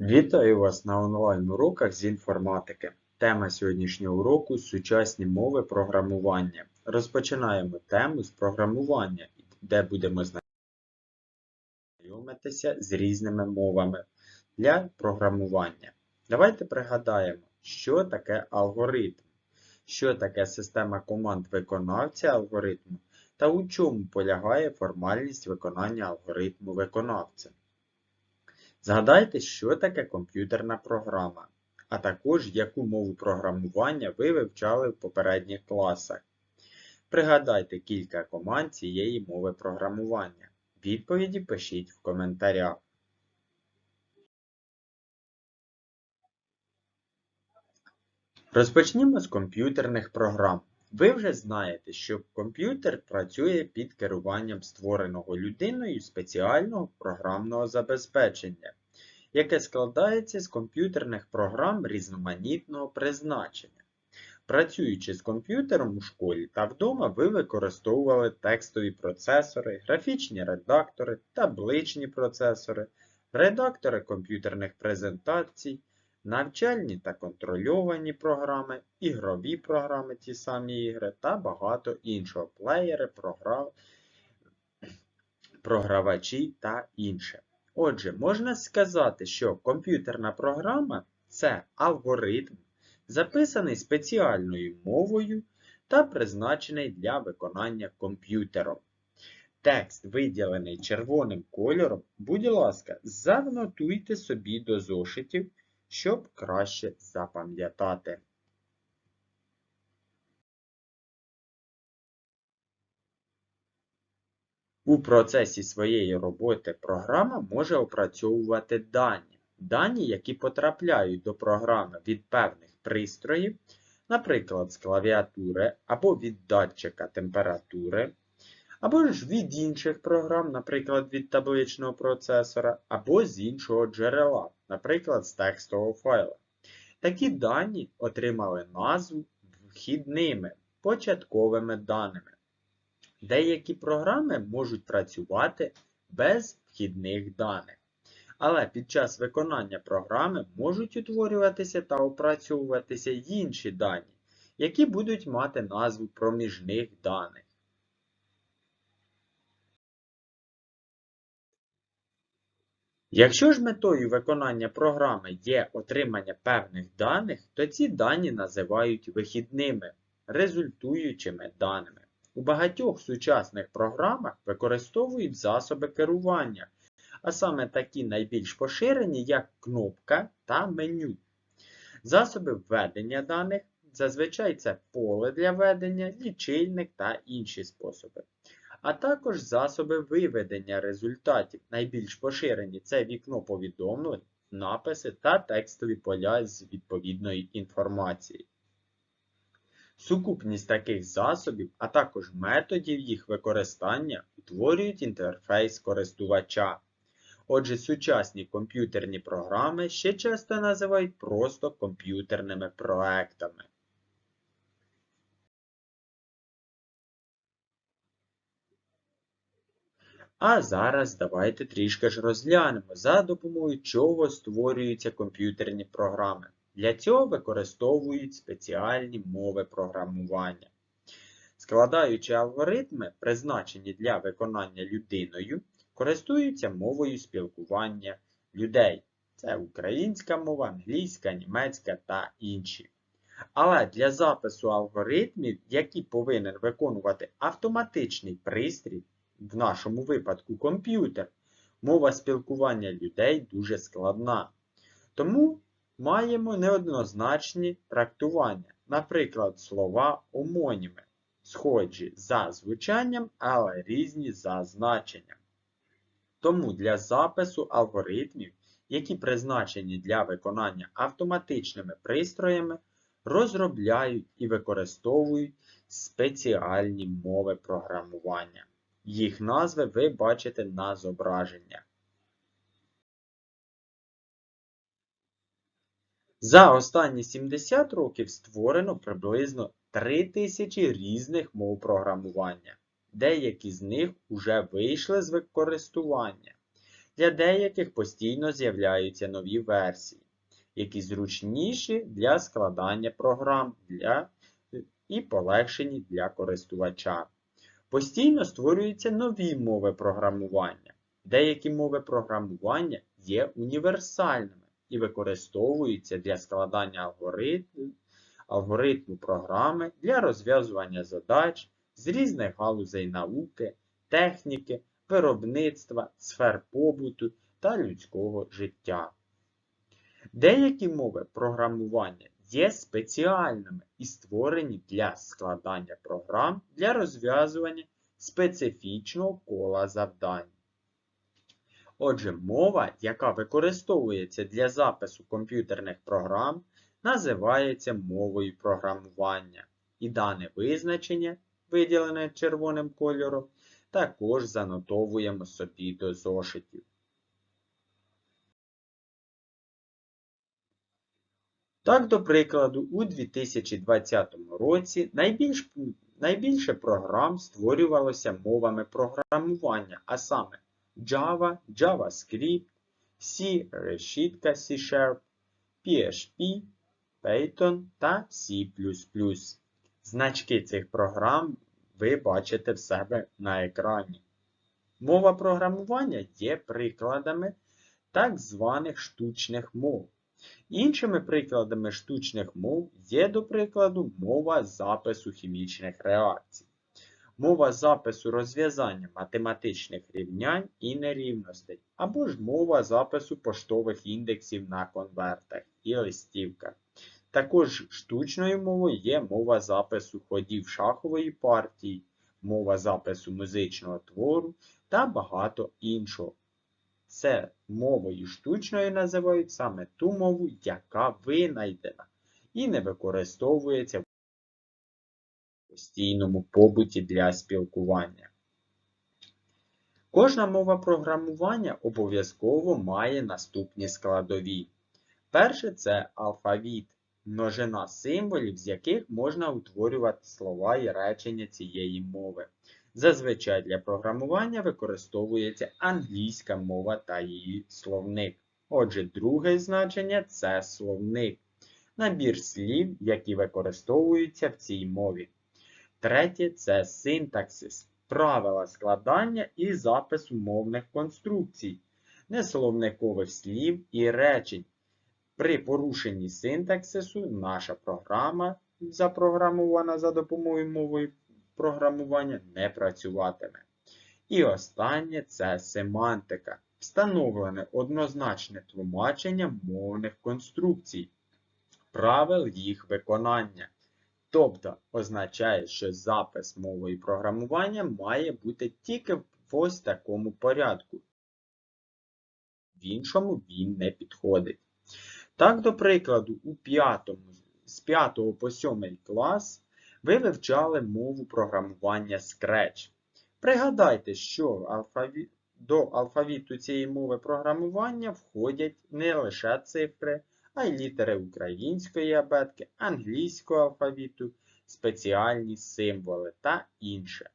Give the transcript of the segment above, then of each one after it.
Вітаю вас на онлайн-уроках з інформатики. Тема сьогоднішнього уроку сучасні мови програмування. Розпочинаємо тему з програмування, де будемо знайомитися з різними мовами для програмування. Давайте пригадаємо, що таке алгоритм, що таке система команд виконавця алгоритму та у чому полягає формальність виконання алгоритму виконавцем. Згадайте, що таке комп'ютерна програма, а також яку мову програмування ви вивчали в попередніх класах. Пригадайте кілька команд цієї мови програмування. Відповіді пишіть в коментарях. Розпочнімо з комп'ютерних програм. Ви вже знаєте, що комп'ютер працює під керуванням створеного людиною спеціального програмного забезпечення, яке складається з комп'ютерних програм різноманітного призначення. Працюючи з комп'ютером у школі та вдома, ви використовували текстові процесори, графічні редактори, табличні процесори, редактори комп'ютерних презентацій, навчальні та контрольовані програми, ігрові програми, ті самі ігри та багато іншого, плеєри, програв... програвачі та інше. Отже, можна сказати, що комп'ютерна програма це алгоритм, записаний спеціальною мовою та призначений для виконання комп'ютером. Текст, виділений червоним кольором, будь ласка, занотуйте собі до зошитів щоб краще запам'ятати. У процесі своєї роботи програма може опрацьовувати дані. Дані, які потрапляють до програми від певних пристроїв, наприклад, з клавіатури або від датчика температури, або ж від інших програм, наприклад, від табличного процесора, або з іншого джерела, наприклад, з текстового файла. Такі дані отримали назву вхідними початковими даними. Деякі програми можуть працювати без вхідних даних. Але під час виконання програми можуть утворюватися та опрацьовуватися інші дані, які будуть мати назву проміжних даних. Якщо ж метою виконання програми є отримання певних даних, то ці дані називають вихідними, результуючими даними. У багатьох сучасних програмах використовують засоби керування, а саме такі найбільш поширені, як кнопка та меню. Засоби введення даних зазвичай це поле для введення, лічильник та інші способи а також засоби виведення результатів. Найбільш поширені це вікно повідомлень, написи та текстові поля з відповідної інформації. Сукупність таких засобів, а також методів їх використання утворюють інтерфейс користувача. Отже, сучасні комп'ютерні програми ще часто називають просто комп'ютерними проектами. А зараз давайте трішки ж розглянемо, за допомогою чого створюються комп'ютерні програми. Для цього використовують спеціальні мови програмування. Складаючи алгоритми, призначені для виконання людиною, користуються мовою спілкування людей. Це українська мова, англійська, німецька та інші. Але для запису алгоритмів, які повинен виконувати автоматичний пристрій, в нашому випадку комп'ютер, мова спілкування людей дуже складна. Тому маємо неоднозначні трактування, наприклад, слова омоніми, схожі за звучанням, але різні за значенням. Тому для запису алгоритмів, які призначені для виконання автоматичними пристроями, розробляють і використовують спеціальні мови програмування. Їх назви ви бачите на зображеннях. За останні 70 років створено приблизно 3000 різних мов програмування. Деякі з них вже вийшли з використання. Для деяких постійно з'являються нові версії, які зручніші для складання програм для... і полегшені для користувача. Постійно створюються нові мови програмування. Деякі мови програмування є універсальними і використовуються для складання алгоритмів, алгоритму програми для розв'язування задач з різних галузей науки, техніки, виробництва, сфер побуту та людського життя. Деякі мови програмування є спеціальними і створені для складання програм для розв'язування специфічного кола завдань. Отже, мова, яка використовується для запису комп'ютерних програм, називається мовою програмування. І дане визначення, виділене червоним кольором, також занотовуємо собі до зошитів. Так, до прикладу, у 2020 році найбільш, найбільше програм створювалося мовами програмування, а саме Java, JavaScript, C, решітка C-Sharp, PHP, Python та C++. Значки цих програм ви бачите в себе на екрані. Мова програмування є прикладами так званих штучних мов. Іншими прикладами штучних мов є, до прикладу, мова запису хімічних реакцій, мова запису розв'язання математичних рівнянь і нерівностей, або ж мова запису поштових індексів на конвертах і листівках. Також штучною мовою є мова запису ходів шахової партії, мова запису музичного твору та багато іншого. Це мовою штучною називають саме ту мову, яка винайдена і не використовується в постійному побуті для спілкування. Кожна мова програмування обов'язково має наступні складові. Перше це алфавіт, множина символів, з яких можна утворювати слова і речення цієї мови. Зазвичай для програмування використовується англійська мова та її словник. Отже, друге значення це словник. Набір слів, які використовуються в цій мові. Третє це синтаксис. Правила складання і запису мовних конструкцій, несловникових слів і речень. При порушенні синтаксису наша програма, запрограмована за допомогою мови програмування, не працюватиме. І останнє це семантика. Встановлене однозначне тлумачення мовних конструкцій, правил їх виконання. Тобто означає, що запис мовою програмування має бути тільки в ось такому порядку. В іншому він не підходить. Так, до прикладу, у 5, з 5 по 7 клас ви вивчали мову програмування Scratch. Пригадайте, що до алфавіту цієї мови програмування входять не лише цифри, а й літери української абетки, англійського алфавіту, спеціальні символи та інше.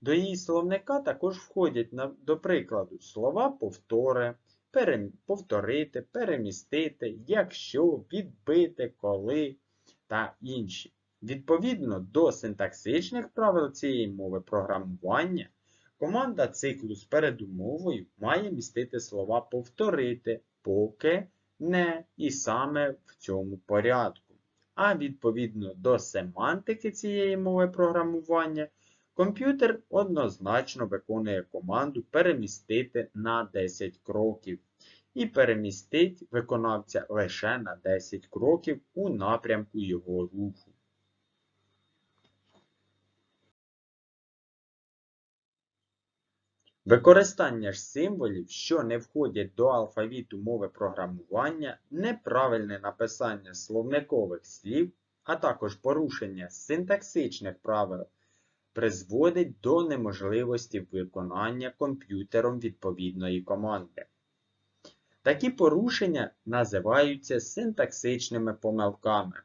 До її словника також входять, до прикладу, слова повтори, пере... повторити, перемістити, якщо, відбити, коли та інші. Відповідно до синтаксичних правил цієї мови програмування, команда циклу з передумовою має містити слова повторити, поки, не і саме в цьому порядку. А відповідно до семантики цієї мови програмування, комп'ютер однозначно виконує команду перемістити на 10 кроків. І перемістить виконавця лише на 10 кроків у напрямку його руху. Використання ж символів, що не входять до алфавіту мови програмування, неправильне написання словникових слів, а також порушення синтаксичних правил призводить до неможливості виконання комп'ютером відповідної команди. Такі порушення називаються синтаксичними помилками.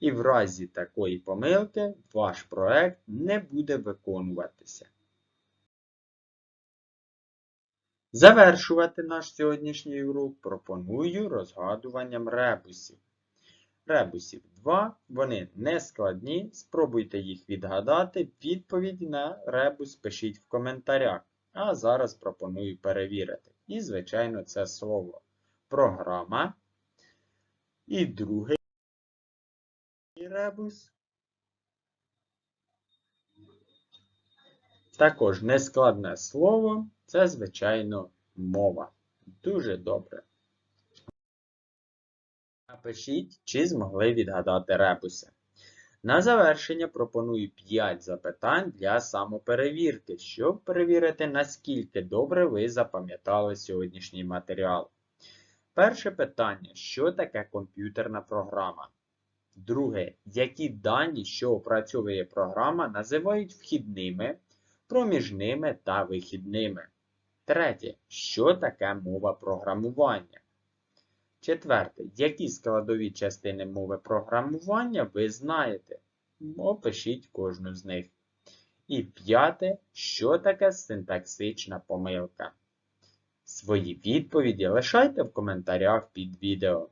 І в разі такої помилки ваш проект не буде виконуватися. Завершувати наш сьогоднішній урок пропоную розгадуванням ребусів. Ребусів 2, вони не складні, спробуйте їх відгадати. Відповідь на ребус пишіть в коментарях. А зараз пропоную перевірити. І, звичайно, це слово програма. І другий ребус. Також нескладне слово це, звичайно, мова. Дуже добре. Напишіть, чи змогли відгадати ребуси. На завершення пропоную 5 запитань для самоперевірки, щоб перевірити, наскільки добре ви запам'ятали сьогоднішній матеріал. Перше питання: що таке комп'ютерна програма? Друге, які дані, що опрацьовує програма, називають вхідними, проміжними та вихідними. Третє, що таке мова програмування? Четверте, які складові частини мови програмування ви знаєте? Опишіть кожну з них. І п'яте, що таке синтаксична помилка? Свої відповіді лишайте в коментарях під відео.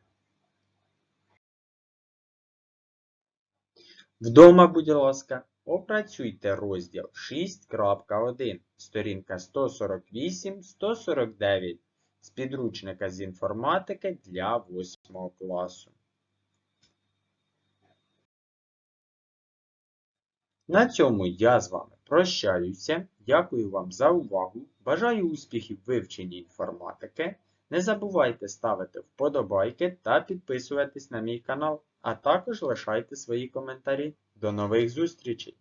Вдома, будь ласка, опрацюйте розділ 6.1, сторінка 148-149 з підручника з інформатики для 8 класу. На цьому я з вами прощаюся. Дякую вам за увагу. Бажаю успіхів вивченні інформатики. Не забувайте ставити вподобайки та підписуватись на мій канал, а також лишайте свої коментарі. До нових зустрічей!